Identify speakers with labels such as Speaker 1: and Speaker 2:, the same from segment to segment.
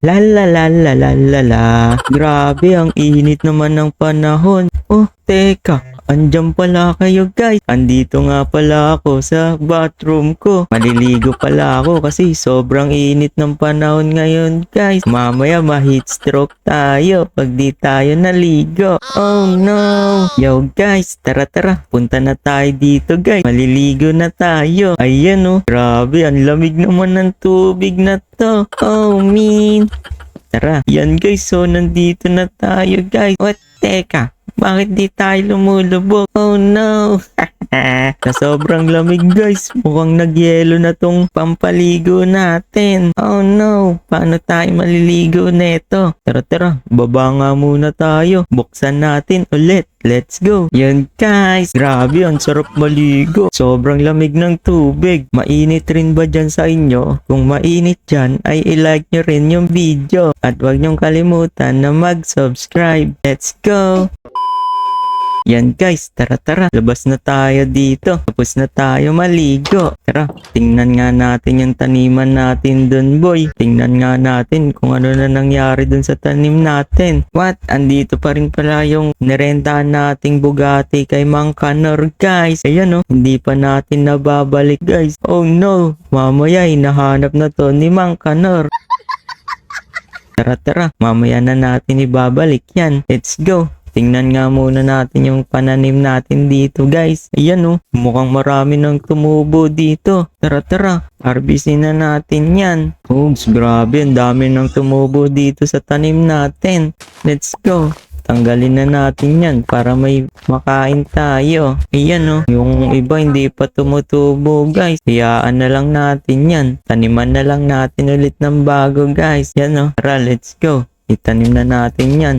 Speaker 1: La la la la la la la. Grabe, ang init naman ng panahon. Oh, teka. Andyan pala kayo guys. Andito nga pala ako sa bathroom ko. Maliligo pala ako kasi sobrang init ng panahon ngayon guys. Mamaya ma-heat stroke tayo pag di tayo naligo. Oh no! Yo guys, tara tara. Punta na tayo dito guys. Maliligo na tayo. Ayan oh. Grabe, ang lamig naman ng tubig na to. Oh man. Tara. Yan guys, so nandito na tayo guys. What? Teka, bakit di tayo lumulubog? Oh no! Sa sobrang lamig guys, mukhang nagyelo na tong pampaligo natin. Oh no, paano tayo maliligo neto? Tara tara, baba nga muna tayo. Buksan natin ulit. Let's go. Yan guys, grabe ang sarap maligo. Sobrang lamig ng tubig. Mainit rin ba dyan sa inyo? Kung mainit dyan, ay ilike nyo rin yung video. At huwag nyong kalimutan na mag-subscribe. Let's go! Yan guys, tara tara, labas na tayo dito. Tapos na tayo maligo. Tara, tingnan nga natin yung taniman natin dun boy. Tingnan nga natin kung ano na nangyari dun sa tanim natin. What? Andito pa rin pala yung nirentahan nating Bugatti kay Mang Kanor guys. Ayan oh, hindi pa natin nababalik guys. Oh no, mamaya hinahanap na to ni Mang Kanor. Tara tara, mamaya na natin ibabalik yan. Let's go. Tingnan nga muna natin yung pananim natin dito guys. Ayan oh, mukhang marami nang tumubo dito. Tara tara, harvestin na natin yan. Oops, grabe, ang dami nang tumubo dito sa tanim natin. Let's go. Tanggalin na natin yan para may makain tayo. Ayan oh, yung iba hindi pa tumutubo guys. Hayaan na lang natin yan. Taniman na lang natin ulit ng bago guys. Yan oh, tara let's go. Itanim na natin yan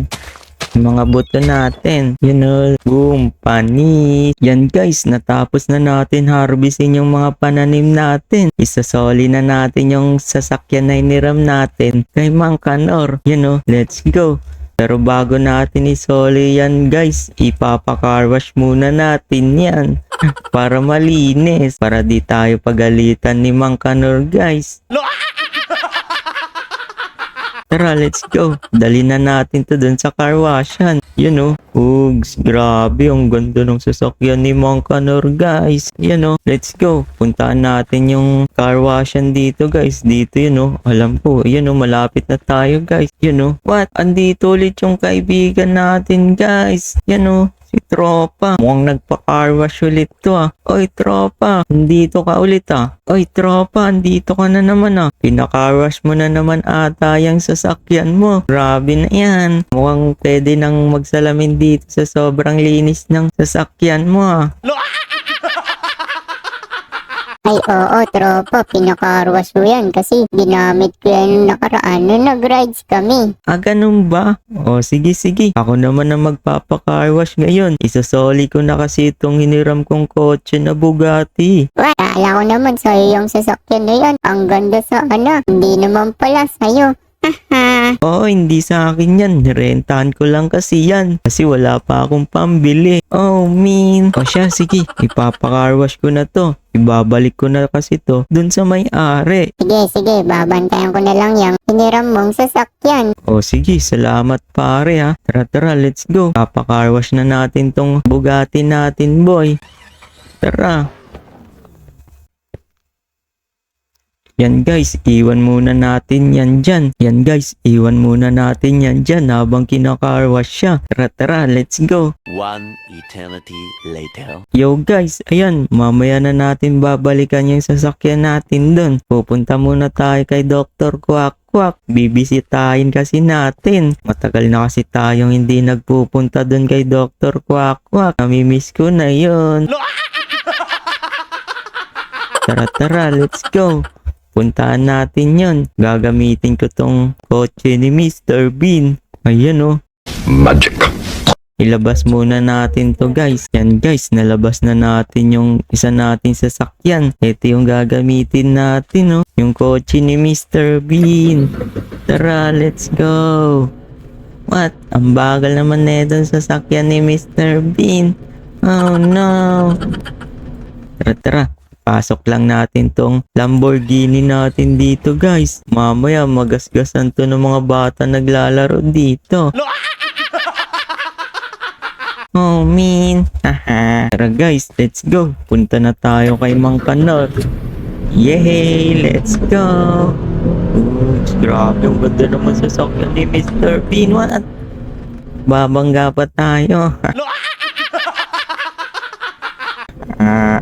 Speaker 1: yung mga buto natin. You know, boom, panis. Yan guys, natapos na natin harvestin yung mga pananim natin. Isasoli na natin yung sasakyan na iniram natin kay Mang Kanor. You know, let's go. Pero bago natin isoli yan guys, ipapakarwash muna natin yan. para malinis. Para di tayo pagalitan ni Mang Kanor guys. Tara, let's go. Dali na natin to dun sa car washan. You know, Ugs, grabe, ang ganda ng sasakyan ni Mang Kanor, guys. You know, let's go. Puntaan natin yung car washan dito, guys. Dito, you know, alam ko, you know, malapit na tayo, guys. You know, what? Andito ulit yung kaibigan natin, guys. You know, si Tropa. Mukhang nagpa-car wash ulit to ah. Oy, Tropa, andito ka ulit ah. Oy, Tropa, andito ka na naman ah. Pinaka-car wash mo na naman ata yung sasakyan mo. Grabe na yan. Mukhang pwede nang magsalamin dito sa sobrang linis ng sasakyan mo ah.
Speaker 2: Ay oo, tropa, pinakarwas ko yan kasi ginamit ko yan nung nakaraan nung nag-rides kami.
Speaker 1: Ah, ganun ba? O, sige, sige. Ako naman ang magpapa-car wash ngayon. Isasoli ko na kasi itong hiniram kong kotse na Bugatti.
Speaker 2: Wala, kala ko naman sa'yo yung sasakyan na yan. Ang ganda sana. Hindi naman pala sa'yo. Haha.
Speaker 1: Oo, hindi sa akin yan. Nirentahan ko lang kasi yan. Kasi wala pa akong pambili. Oh, mean. O siya, sige. Ipapa-car wash ko na to. Ibabalik ko na kasi to dun sa may-ari.
Speaker 2: Sige, sige, babantayan ko na lang yung hiniram mong sasakyan.
Speaker 1: O sige, salamat pare ha. Tara tara, let's go. Papa-car wash na natin tong Bugatti natin, boy. Tara. Yan guys, iwan muna natin yan dyan. Yan guys, iwan muna natin yan dyan habang kinaka-car wash siya. Tara tara, let's go.
Speaker 3: One eternity later.
Speaker 1: Yo guys, ayan, mamaya na natin babalikan yung sasakyan natin dun. Pupunta muna tayo kay Dr. Quack Quack. Bibisitahin kasi natin. Matagal na kasi tayong hindi nagpupunta dun kay Dr. Quack Quack. Namimiss ko na yun. Tara tara, let's go. Puntaan natin yon. Gagamitin ko tong kotse ni Mr. Bean. Ayan oh.
Speaker 4: Magic.
Speaker 1: Ilabas muna natin to guys. Yan guys, nalabas na natin yung isa nating sasakyan. Ito yung gagamitin natin, no? Yung kotse ni Mr. Bean. Tara, let's go. What? Ang bagal naman na itong sasakyan ni Mr. Bean. Oh no. Tara, tara. Pasok lang natin tong Lamborghini natin dito guys. Mamaya magasgasan to ng mga bata naglalaro dito. Oh, mean. Haha. Tara guys, let's go. Punta na tayo kay Mang Kanor. Yay! Let's go! Oops, grabe. Ang ganda naman sa sakyan ni Mr. Bean. What? Babangga pa tayo. Ah,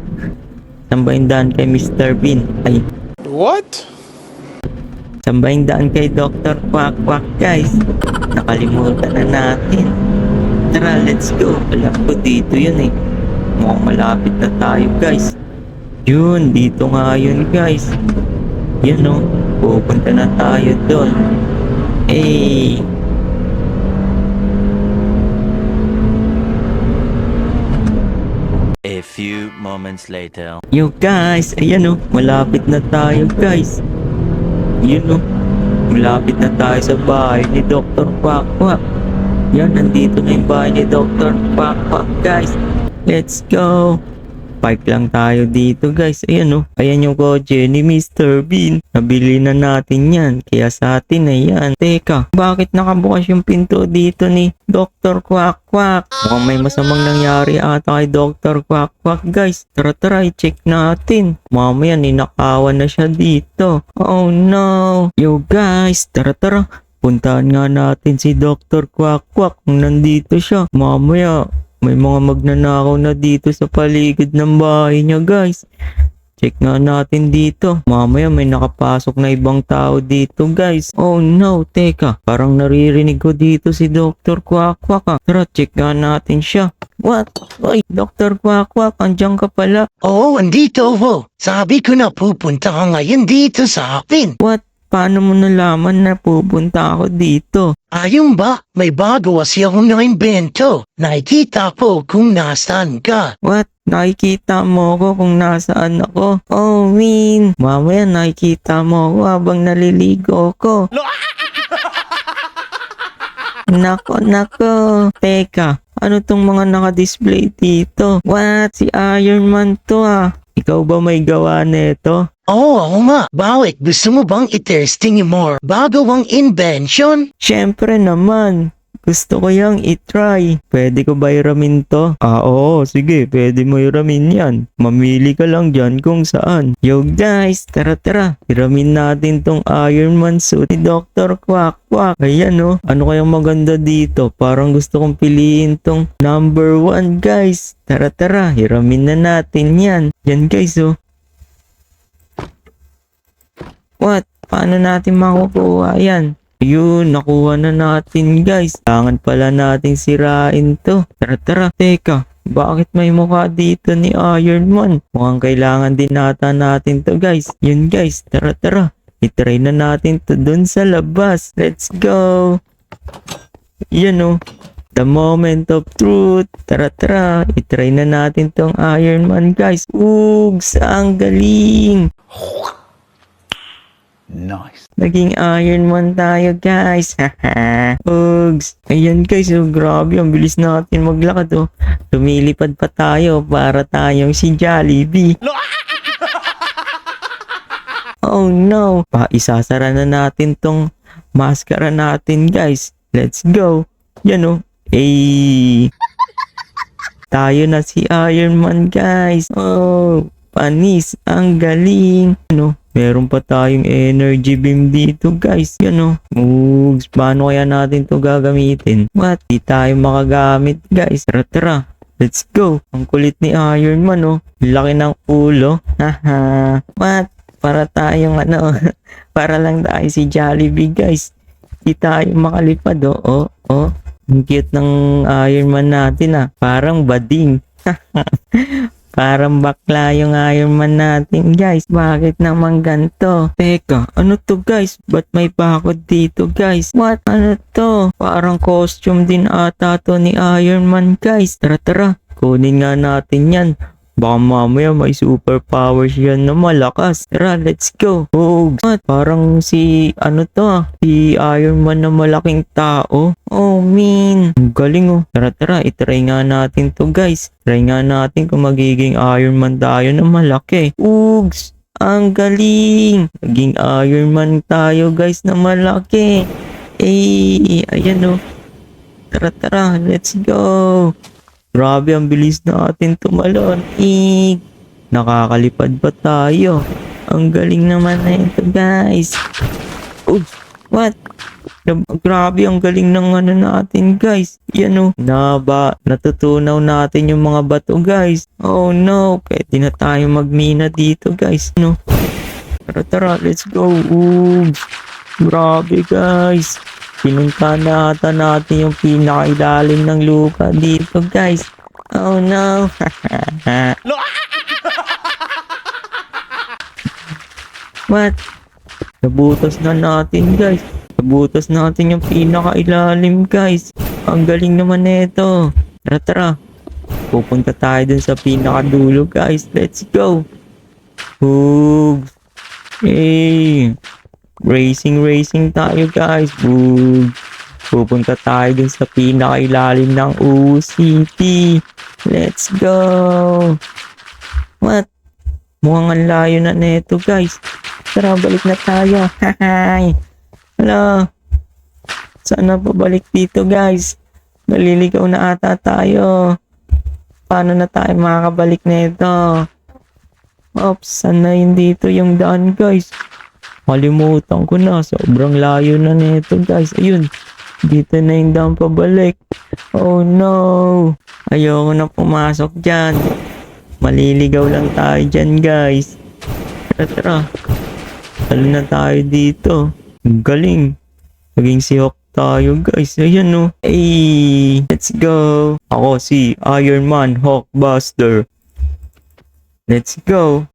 Speaker 1: saan ba yung daan kay Mr. Bean? Ay,
Speaker 4: What?
Speaker 1: saan ba yung daan kay Dr. Quack Quack, guys? Nakalimutan na natin. Tara, let's go. Alam ko dito yun eh. Mukhang malapit na tayo, guys. Yun, dito nga yun, guys. Yun oh, pupunta na tayo doon. Eh,
Speaker 3: A few moments later.
Speaker 1: Yo guys, ayan oh, malapit na tayo guys. Yun oh, malapit na tayo sa bahay ni Dr. Quack. Yan, nandito na yung bahay ni Dr. Quack guys. Let's go. Park lang tayo dito guys. Ayan oh, ayan yung kotse ni Mr. Bean. Nabili na natin yan, kaya sa atin na yan. Teka, bakit nakabukas yung pinto dito ni Dr. Quack Quack? Mukhang may masamang nangyari ata kay Dr. Quack Quack guys. Tara tara, i-check natin. Mamaya ninakawan na siya dito. Oh no. Yo guys, tara tara. Puntahan nga natin si Dr. Quack Quack nandito siya. Mamaya, may mga magnanakaw na dito sa paligid ng bahay niya guys. Check nga natin dito. Mamaya may nakapasok na ibang tao dito guys. Oh no, teka. Parang naririnig ko dito si Dr. Quack ah. Tara, check nga natin siya. What? Oy, Dr. Quack, andyan ka pala.
Speaker 5: Oo, andito ako. Sabi ko na pupunta ka ngayon dito sa akin.
Speaker 1: What? Paano mo nalaman na pupunta ako dito?
Speaker 5: Ayun ba? May bago kasi akong na-invento. Nakikita ko kung nasaan ka.
Speaker 1: What? Nakikita mo ko kung nasaan ako. Oh, Min. Mamaya nakikita mo ako habang naliligo ko. Nako, nako. Teka, ano tong mga naka-display dito? What? Si Iron Man to ah. Ikaw ba may gawa nito?
Speaker 5: Oo, oo nga. Bakit? Gusto mo bang i-testing more bago ang invention?
Speaker 1: Siyempre naman. Gusto ko yang itry. Pwede ko ba iramin to? Ah, oo. Sige, pwede mo iramin yan. Mamili ka lang dyan kung saan. Yo guys, tara tara. Iramin natin tong Iron Man suit ni Dr. Quack Quack. Ayan oh. Ano kayang maganda dito? Parang gusto kong piliin tong number one guys. Tara tara. Iramin na natin yan. Yan guys oh. What? Paano natin makukuha yan? Yun, nakuha na natin guys. Kailangan pala natin sirain to. Tara tara, teka. Bakit may mukha dito ni Iron Man? Mukhang kailangan din nata natin to guys. Yun guys, tara tara. I-try na natin to dun sa labas. Let's go. Yan oh. The moment of truth. Tara tara. I-try na natin tong Iron Man guys. Ugs, ang galing.
Speaker 4: Nice.
Speaker 1: Naging Iron Man tayo, guys. Haha. Ugs. Ayan, guys. Oh, grabe. Ang bilis natin maglakad, oh. Lumilipad pa tayo para tayong si Jollibee. oh, no. Pa, isasara na natin tong maskara natin, guys. Let's go. Yan, oh. Eh. Tayo na si Iron Man, guys. Oh, panis. Ang galing. Ano? Meron pa tayong energy beam dito guys. Yan o. Moogs. Paano kaya natin to gagamitin? What? Di tayo makagamit guys. Tara tara. Let's go. Ang kulit ni Iron Man oh. Laki ng ulo. Haha. What? Para tayong ano. para lang tayo si Jollibee guys. Di tayo makalipad oh. Oh. Oh. Ang cute ng Iron Man natin ah. Parang bading. Parang bakla yung Iron Man natin guys. Bakit naman ganto? Teka, ano to guys? Ba't may bakod dito guys? What? Ano to? Parang costume din ata to ni Iron Man guys. Tara tara, kunin nga natin yan. Baka mamaya may superpowers yan na malakas. Tara, let's go. Oh, what? Parang si, ano to ah, si Iron Man na malaking tao. Oh, man. Ang galing oh. Tara, tara, itry nga natin to guys. Try nga natin kung magiging Iron Man tayo na malaki. Ugs! Ang galing! Naging Iron Man tayo guys na malaki. Eh, ayan oh. Tara, tara, let's go. Grabe, ang bilis natin tumalon. Ik! Nakakalipad pa tayo. Ang galing naman na ito, guys. Oops! What? Gra- Grabe, ang galing ng ano natin, guys. Yan o. Naba, natutunaw natin yung mga bato, guys. Oh no, pwede na tayo magmina dito, guys. No? Tara, tara, let's go. Oops! Grabe, guys. Pinunta na ata natin yung pinakailalim ng lupa dito, guys. Oh no. What? Nabutas na natin, guys. Nabutas natin yung pinakailalim, guys. Ang galing naman nito. Tara, tara. Pupunta tayo dun sa pinakadulo, guys. Let's go. Hugs. Hey. Racing, racing tayo, guys. Boom. Pupunta tayo dun sa pinakailalim ng UCT. Let's go. What? Mukhang ang layo na neto, guys. Tara, balik na tayo. Hahay. Hello. Sana pabalik dito, guys. Maliligaw na ata tayo. Paano na tayo makakabalik nito? Oops, sana hindi dito yung daan, guys. Kalimutan ko na. Sobrang layo na nito, guys. Ayun. Dito na yung daan pabalik. Oh, no. Ayoko na pumasok dyan. Maliligaw lang tayo dyan, guys. Tara, tara. Talo na tayo dito. Galing. Naging si Hawk tayo, guys. Ayan, no. Hey, let's go. Ako si Iron Man Hawkbuster. Let's go.